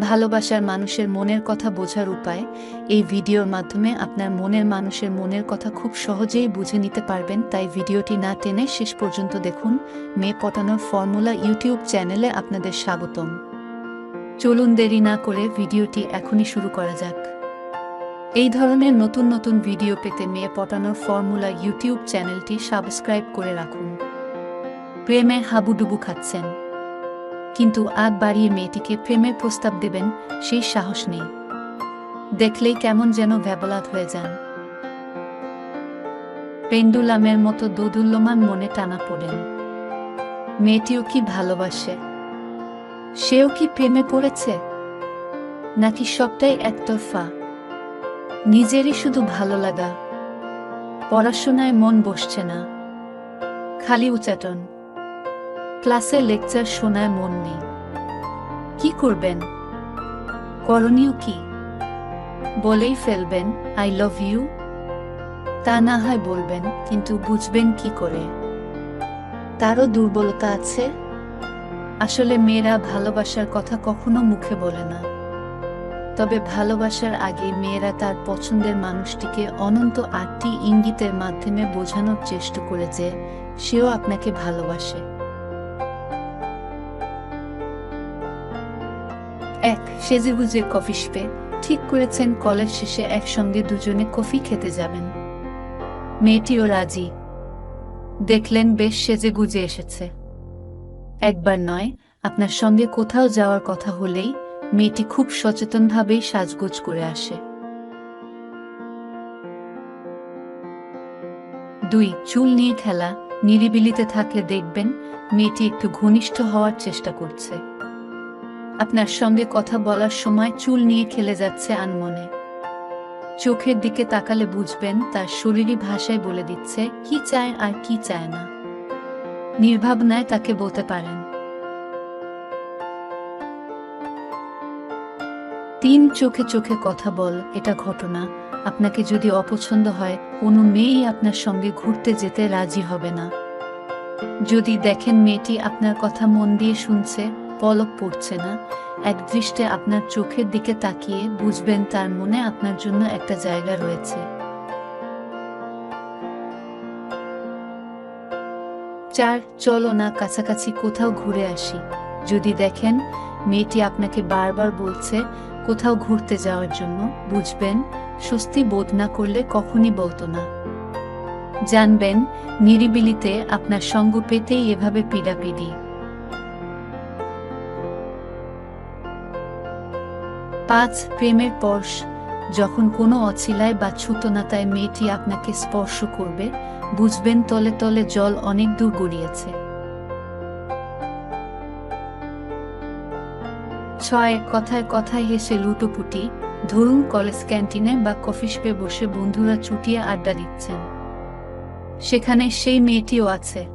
ভালোবাসার মানুষের মনের কথা বোঝার উপায় এই ভিডিওর মাধ্যমে আপনার মনের মানুষের মনের কথা খুব সহজেই বুঝে নিতে পারবেন। তাই ভিডিওটি না টেনে শেষ পর্যন্ত দেখুন। মেয়ে পটানোর ফর্মুলা ইউটিউব চ্যানেলে আপনাদের স্বাগতম। চলুন দেরি না করে ভিডিওটি এখনই শুরু করা যাক। এই ধরনের নতুন নতুন ভিডিও পেতে মেয়ে পটানোর ফর্মুলা ইউটিউব চ্যানেলটি সাবস্ক্রাইব করে রাখুন। প্রেমে হাবুডুবু খাচ্ছেন। কিন্তু আগ বাড়িয়ে মেয়েটিকে প্রেমের প্রস্তাব দেবেন, সেই সাহস নেই। দেখলেই কেমন যেন ভ্যাবলাত হয়ে যান। পেন্ডুলামের মতো দোদুল্যমান মনে টানা পড়েন। মেয়েটিও কি ভালোবাসে? সেও কি প্রেমে পড়েছে? নাকি সবটাই একতরফা? নিজেরই শুধু ভালো লাগা। পড়াশোনায় মন বসছে না। খালি উচাটন। ক্লাসে লেকচার শোনায় মন নেই। কি করবেন? করণীয় কি? বলেই ফেলবেন, আই লাভ ইউ তা না হয় বলবেন, কিন্তু বুঝবেন কি করে। তারও দুর্বলতা আছে। আসলে মেয়েরা ভালোবাসার কথা কখনো মুখে বলে না। তবে ভালোবাসার আগে মেয়েরা তার পছন্দের মানুষটিকে অনন্ত আটটি ইঙ্গিতের মাধ্যমে বোঝানোর চেষ্টা করে যে সেও আপনাকে ভালোবাসে। এক সেজেগুজে কফি শপে। ঠিক করেছেন কলেজ শেষে একসঙ্গে দুজনে কফি খেতে যাবেন। মেয়েটিও রাজি। দেখলেন বেশ সেজে গুজে এসেছে। একবার নয়, আপনার সঙ্গে কোথাও যাওয়ার কথা হলেই মেয়েটি খুব সচেতনভাবেই সাজগোজ করে আসে। দুই, চুল নিয়ে খেলা। নিরিবিলিতে থাকলে দেখবেন মেয়েটি একটু ঘনিষ্ঠ হওয়ার চেষ্টা করছে। আপনার সঙ্গে কথা বলার সময় চুল নিয়ে খেলে যাচ্ছে আনমনে। চোখের দিকে তাকালে বুঝবেন তার শরীরী ভাষায় বলে দিচ্ছে, কি চায় আর কি চায় না? নির্ভাবনায় তাকে বলতে পারেন। তিন চোখে চোখে কথা বল, এটা ঘটনা। আপনাকে যদি অপছন্দ হয়, কোনো মেয়েই আপনার সঙ্গে ঘুরতে যেতে রাজি হবে না। যদি দেখেন মেয়েটি আপনার কথা মন দিয়ে শুনছে পলক পড়ছে না। এক দৃষ্টে আপনার চোখের দিকে তাকিয়ে বুঝবেন তার মনে আপনার জন্য একটা জায়গা রয়েছে। চার, চলো না কাছাকাছি কোথাও ঘুরে আসি। যদি দেখেন মেয়েটি আপনাকে বারবার বলছে কোথাও ঘুরতে যাওয়ার জন্য, বুঝবেন স্বস্তি বোধ না করলে কখনই বলতো না। জানবেন নিরিবিলিতে আপনার সঙ্গ পেতেই এভাবে পিড়াপিড়ি। পাঁচ প্রেমের পর্শ, যখন কোনো অছিলায় বা ছুতনাতায় মেয়েটি আপনাকে স্পর্শ করবে, বুঝবেন তলে তলে জল অনেক দূর গড়িয়েছে। ছয় কথায় কথায় হেসে লুটোপুটি, ধরুন কলেজ ক্যান্টিনে বা কফি শপে বসে বন্ধুরা চুটিয়ে আড্ডা দিচ্ছেন। সেখানে সেই মেয়েটিও আছে।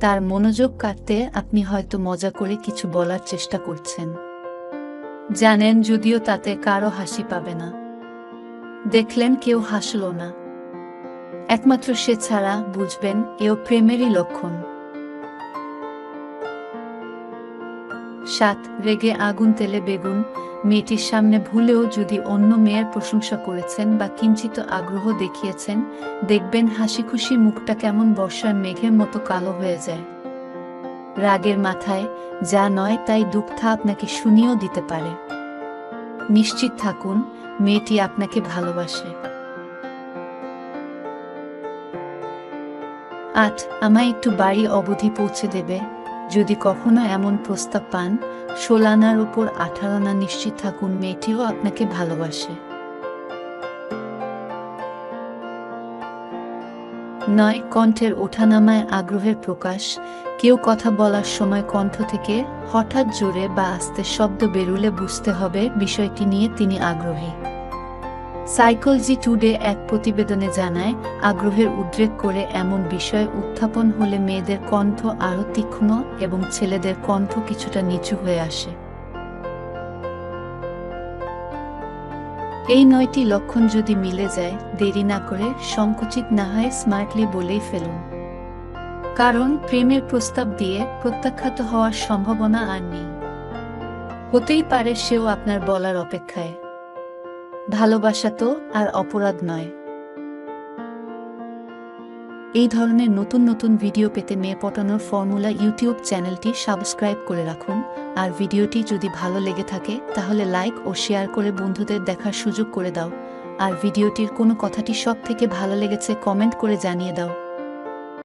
তার মনোযোগ কাটতে আপনি হয়তো মজা করে কিছু বলার চেষ্টা করছেন। জানেন যদিও তাতে কারও হাসি পাবে না। দেখলেন কেউ হাসল না। একমাত্র সে ছাড়া, বুঝবেন, এও প্রেমেরই লক্ষণ। সাত, রেগে আগুন তেলে বেগুন, মেয়েটির সামনে ভুলেও যদি অন্য মেয়ের প্রশংসা করেছেন বা কিঞ্চিত আগ্রহ দেখিয়েছেন, দেখবেন হাসি খুশি মুখটা কেমন বর্ষার মেঘের মতো কালো হয়ে যায়। রাগের মাথায় যা নয় তাই দুঃখা আপনাকে শুনিয়েও দিতে পারে। নিশ্চিত থাকুন, মেয়েটি আপনাকে ভালোবাসে। আট আমায় একটু বাড়ি অবধি পৌঁছে দেবে। যদি কখনো এমন প্রস্তাব পান ষোলানার উপর আঠারোনা নিশ্চিত থাকুন, মেয়েটিও আপনাকে ভালোবাসে। নয়, কণ্ঠের ওঠানামায় আগ্রহের প্রকাশ। কেউ কথা বলার সময় কণ্ঠ থেকে হঠাৎ জোরে বা আস্তে শব্দ বেরুলে বুঝতে হবে বিষয়টি নিয়ে তিনি আগ্রহী। সাইকোলজি টুডে এক প্রতিবেদনে জানায়, আগ্রহের উদ্রেক করে এমন বিষয় উত্থাপন হলে মেয়েদের কণ্ঠ আরও তীক্ষ্ণ এবং ছেলেদের কণ্ঠ কিছুটা নিচু হয়ে আসে। এই নয়টি লক্ষণ যদি মিলে যায়, দেরি না করে সংকুচিত না হয় স্মার্টলি বলেই ফেলুন। কারণ প্রেমের প্রস্তাব দিয়ে প্রত্যাখ্যাত হওয়ার সম্ভাবনা আর নেই। হতেই পারে সেও আপনার বলার অপেক্ষায়। ভালোবাসা তো আর অপরাধ নয়। এই ধরনের নতুন নতুন ভিডিও পেতে মেয়ে পটানোর ফর্মুলা ইউটিউব চ্যানেলটি সাবস্ক্রাইব করে রাখুন। আর ভিডিওটি যদি ভালো লেগে থাকে, তাহলে লাইক ও শেয়ার করে বন্ধুদের দেখার সুযোগ করে দাও। আর ভিডিওটির কোনো কথাটি সব থেকে ভালো লেগেছে, কমেন্ট করে জানিয়ে দাও।